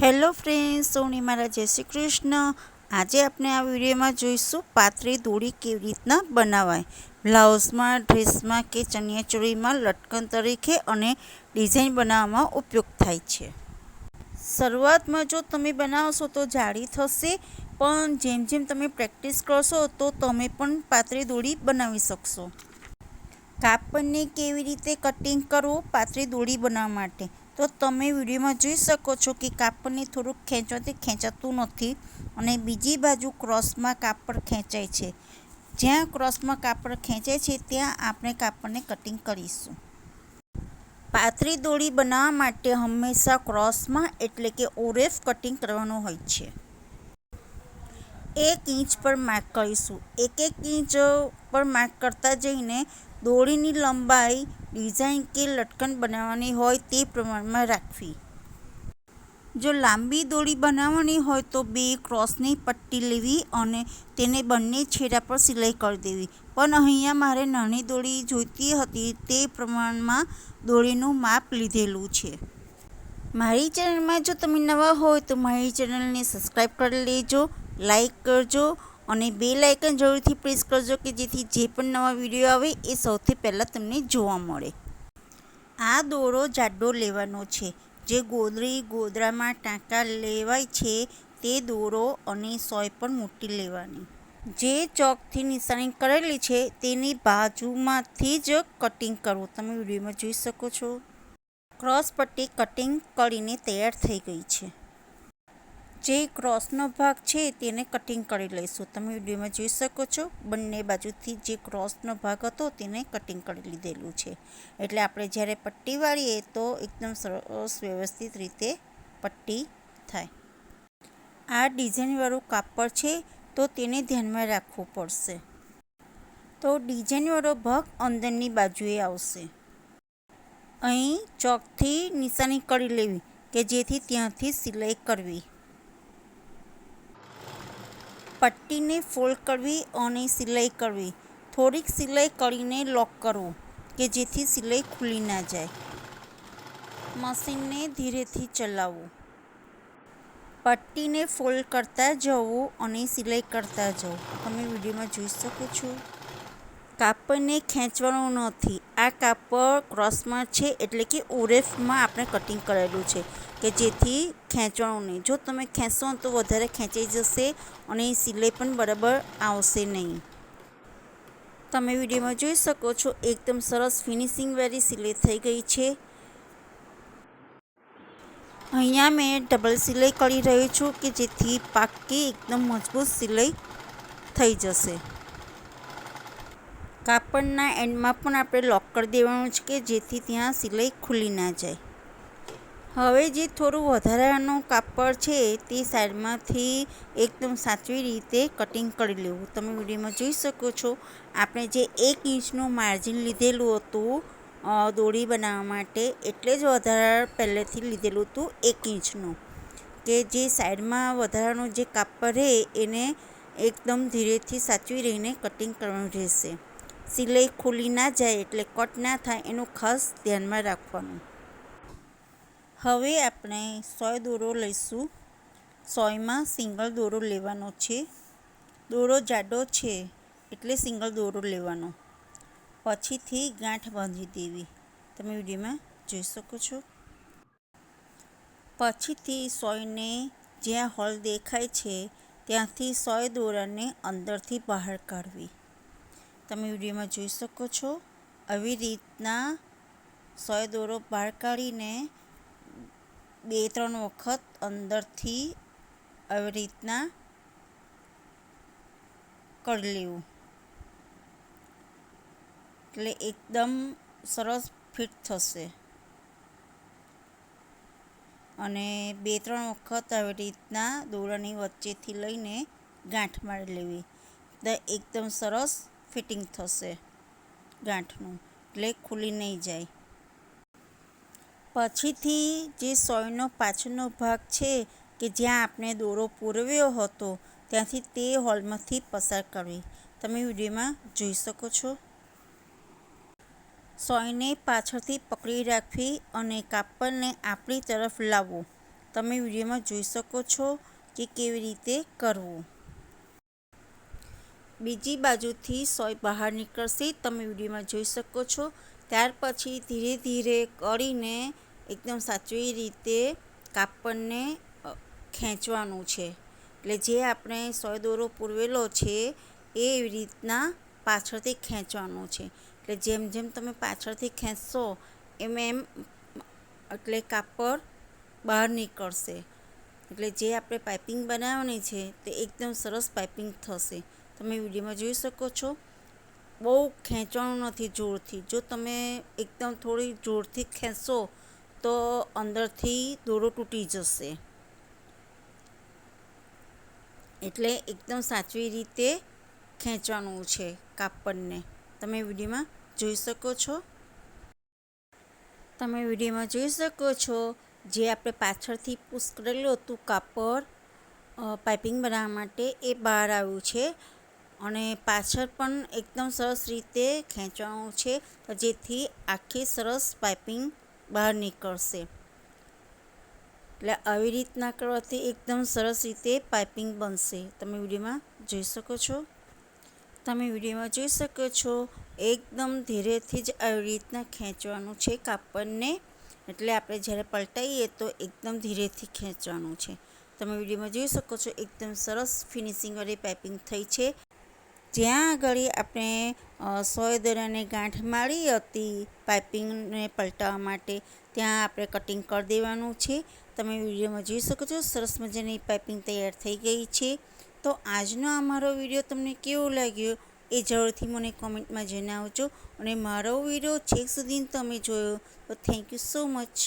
Hello friends, સોની મારા જય શ્રી કૃષ્ણ. આજે આપણે આ વિડીયોમાં જોઈશું પાતળી દોરી કેવી રીતના બનાવાય. બ્લાઉઝમાં, ડ્રેસમાં કે ચણિયાચોળીમાં લટકન તરીકે અને ડિઝાઇન બનાવવામાં ઉપયોગ થાય છે. શરૂઆતમાં જો તમે બનાવશો તો જાડી થશે, પણ જેમ જેમ તમે પ્રેક્ટિસ કરશો તો તમે પણ પાતળી દોરી બનાવી શકશો. કાપડને કેવી રીતે કટિંગ કરવું, પાતળી દોરી બનાવવા માટે? તો તમે વિડીયોમાં જોઈ શકો છો કે કાપડને થોડુંક ખેંચવાથી ખેંચાતું નથી અને બીજી બાજુ ક્રોસમાં કાપડ ખેંચાય છે. જ્યાં ક્રોસમાં કાપડ ખેંચાય છે, ત્યાં આપણે કાપડને કટિંગ કરીશું. પાતળી દોરી બનાવવા માટે હંમેશા ક્રોસમાં એટલે કે ઓરેફ કટિંગ કરવાનું હોય છે. એક ઇંચ પર માર્ક કરીશું. એક એક ઇંચ પર માર્ક કરતા જઈને દોરીની લંબાઈ, ડિઝાઇન કે લટકન બનાવવાની હોય તે પ્રમાણમાં રાખવી. જો લાંબી દોરી બનાવવાની હોય તો બે ક્રોસની પટ્ટી લેવી અને તેને બંને છેડા પર સિલાઈ કરી દેવી. પણ અહીંયા મારે નાની દોરી જોઈતી હતી તે પ્રમાણમાં દોરીનું માપ લીધેલું છે. મારી ચેનલમાં જો તમે નવા હોય તો મારી ચેનલને સબસ્ક્રાઈબ કરી લેજો, લાઈક કરજો અને બે લાઇકન જરૂરથી પ્રેસ કરજો કે જેથી જે પણ નવા વીડિયો આવે એ સૌથી પહેલાં તમને જોવા મળે. આ દોરો જાડો લેવાનો છે. જે ગોદરી, ગોદરામાં ટાંકા લેવાય છે તે દોરો અને સોય પણ મોટી લેવાની. જે ચોકથી નિશાની કરેલી છે તેની બાજુમાંથી જ કટિંગ કરવું તમે વિડીયોમાં જોઈ શકો છો. ક્રોસ પટ્ટી કટિંગ કરીને તૈયાર થઈ ગઈ છે. જે ક્રોસનો ભાગ છે તેને કટિંગ કરી લઈશું. તમે વિડીયોમાં જોઈ શકો છો, બંને બાજુથી જે ક્રોસનો ભાગ હતો તેને કટિંગ કરી લીધેલું છે. એટલે આપણે જ્યારે પટ્ટી વાળીએ તો એકદમ સરસ વ્યવસ્થિત રીતે પટ્ટી થાય. આ ડિઝાઇનવાળું કાપડ છે તો તેને ધ્યાનમાં રાખવું પડશે. તો ડિઝાઇનવાળો ભાગ અંદરની બાજુએ આવશે. અહીં ચોકથી નિશાની કરી લેવી કે જેથી ત્યાંથી સિલાઈ કરવી. પટ્ટીને ફોલ્ડ કરવી અને સિલાઈ કરવી. થોડીક સિલાઈ કરીને લોક કરવું, કે જેથી સિલાઈ ખુલી ના જાય. મશીનને ધીરેથી ચલાવવું. પટ્ટીને ફોલ્ડ કરતા જવું અને સિલાઈ કરતા જવું. તમે વિડીયોમાં જોઈ શકો છો. કાપડને ખેંચવાનું નથી. આ કાપડ ક્રોસમાં છે એટલે કે ઓરેફમાં આપણે કટિંગ કરેલું છે કે જેથી ખેંચવાનું નહીં. જો તમે ખેંચશો તો વધારે ખેંચાઈ જશે અને સિલાઈ પણ બરાબર આવશે નહીં. તમે વિડીયોમાં જોઈ શકો છો, એકદમ સરસ ફિનિશિંગ વાળી સિલાઈ થઈ ગઈ છે. અહીંયા મેં ડબલ સિલાઈ કરી રહી છું કે જેથી પાકી એકદમ મજબૂત સિલાઈ થઈ જશે. કાપડના એન્ડમાં પણ આપણે લોક કરી દેવાનું છે કે જેથી ત્યાં સિલાઈ ખુલી ના જાય. હવે જે થોડું વધારાનું કાપડ છે તે સાઈડમાંથી એકદમ સાચવી રીતે કટિંગ કરી લેવું. તમે વિડીયોમાં જોઈ શકો છો, આપણે જે એક ઇંચનું માર્જિન લીધેલું હતું દોરી બનાવવા માટે, એટલે જ વધારા પહેલેથી લીધેલું હતું એક ઇંચનું. કે જે સાઈડમાં વધારાનું જે કાપડ રહે, એને એકદમ ધીરેથી સાચવી રહીને કટિંગ કરવાનું રહેશે. સિલાઈ ખુલી ના જાય એટલે કટ ના થાય એનું ખાસ ધ્યાનમાં રાખવાનું. હવે આપણે સોય દોરો લઈશું. સોયમાં સિંગલ દોરો લેવાનો છે. દોરો જાડો છે એટલે સિંગલ દોરો લેવાનો. પછીથી ગાંઠ બાંધી દેવી. તમે વિડીયોમાં જોઈ શકો છો. પછીથી સોયને જ્યાં હોલ દેખાય છે ત્યાંથી સોય દોરાને અંદરથી બહાર કાઢવી. તમે વિડીયોમાં જોઈ શકો છો. આવી રીતના સોય દોરો બહાર કાઢીને બે ત્રણ વખત અંદરથી આવી રીતના કરી લેવું. એટલે એકદમ સરસ ફિટ થશે. અને બે ત્રણ વખત આવી રીતના દોરાની વચ્ચેથી લઈને ગાંઠ મારી લેવી. એકદમ સરસ ફિટિંગ થશે ગાંઠનું, એટલે ખુલી નહીં જાય. પછીથી જે સોયનો પાછળનો ભાગ છે કે જ્યાં આપણે દોરો પૂરવ્યો હતો, ત્યાંથી તે હોલમાંથી પસાર કરવી. તમે વિડીયોમાં જોઈ શકો છો. સોયને પાછળથી પકડી રાખવી અને કાપડને આપણી તરફ લાવવું. તમે વિડીયોમાં જોઈ શકો છો કે કેવી રીતે કરવું. બીજી બાજુથી સોય બહાર નીકળશે. તમે વિડીયોમાં જોઈ શકો છો. ત્યાર પછી ધીરે ધીરે કરીને એકદમ સાચવી રીતે કાપડને ખેંચવાનું છે. એટલે જે આપણે સોય દોરો પૂરવેલો છે, એ રીતના પાછળથી ખેંચવાનો છે. એટલે જેમ જેમ તમે પાછળથી ખેંચશો, એમ એમ, એટલે કાપડ બહાર નીકળશે. એટલે જે આપણે પાઇપિંગ બનાવવાની છે, તે એકદમ સરસ પાઇપિંગ થશે. તમે વિડીયોમાં જોઈ શકો છો. બહુ ખેંચવાનું નથી જોરથી. જો તમે એકદમ થોડી જોરથી ખેંચશો, તો અંદરથી દોરો તૂટી જશે. એટલે એકદમ સાચવી રીતે ખેંચવાનું છે કાપડને. તમે વિડીયોમાં જોઈ શકો છો. તમે વિડીયોમાં જોઈ શકો છો, જે આપણે પાછળથી પુશ કરેલું હતું કાપડ પાઇપિંગ બનાવવા માટે એ બહાર આવ્યું છે. અને પાછળ પણ એકદમ સરસ રીતે ખેંચવાનું છે જેથી આખી સરસ પાઇપિંગ બહાર નીકળશે. એટલે આવી રીતના કરવાથી એકદમ સરસ રીતે પાઇપિંગ બનશે. તમે વિડીયોમાં જોઈ શકો છો? તમે વિડીયોમાં જોઈ શકો છો, એકદમ ધીરેથી જ આવી રીતના ખેંચવાનું છે કાપડને. એટલે આપણે જ્યારે પલટાઈએ તો એકદમ ધીરેથી ખેંચવાનું છે. તમે વિડીયોમાં જોઈ શકો છો, એકદમ સરસ ફિનિશિંગવાળી પાઇપિંગ થઈ છે. જ્યાં આગળ આપણે સોય દોરાને ગાંઠ મારી હતી પાઇપિંગને પલટાવવા માટે, ત્યાં આપણે કટિંગ કરી દેવાનું છે. તમે વિડીયોમાં જોઈ શકો છો, સરસ મજાની પાઇપિંગ તૈયાર થઈ ગઈ છે. તો આજનો અમારો વીડિયો તમને કેવો લાગ્યો એ જરૂરથી મને કોમેન્ટમાં જણાવજો અને મારો વીડિયો છેક સુધી તમે જોયો. તો થેન્ક યુ સો મચ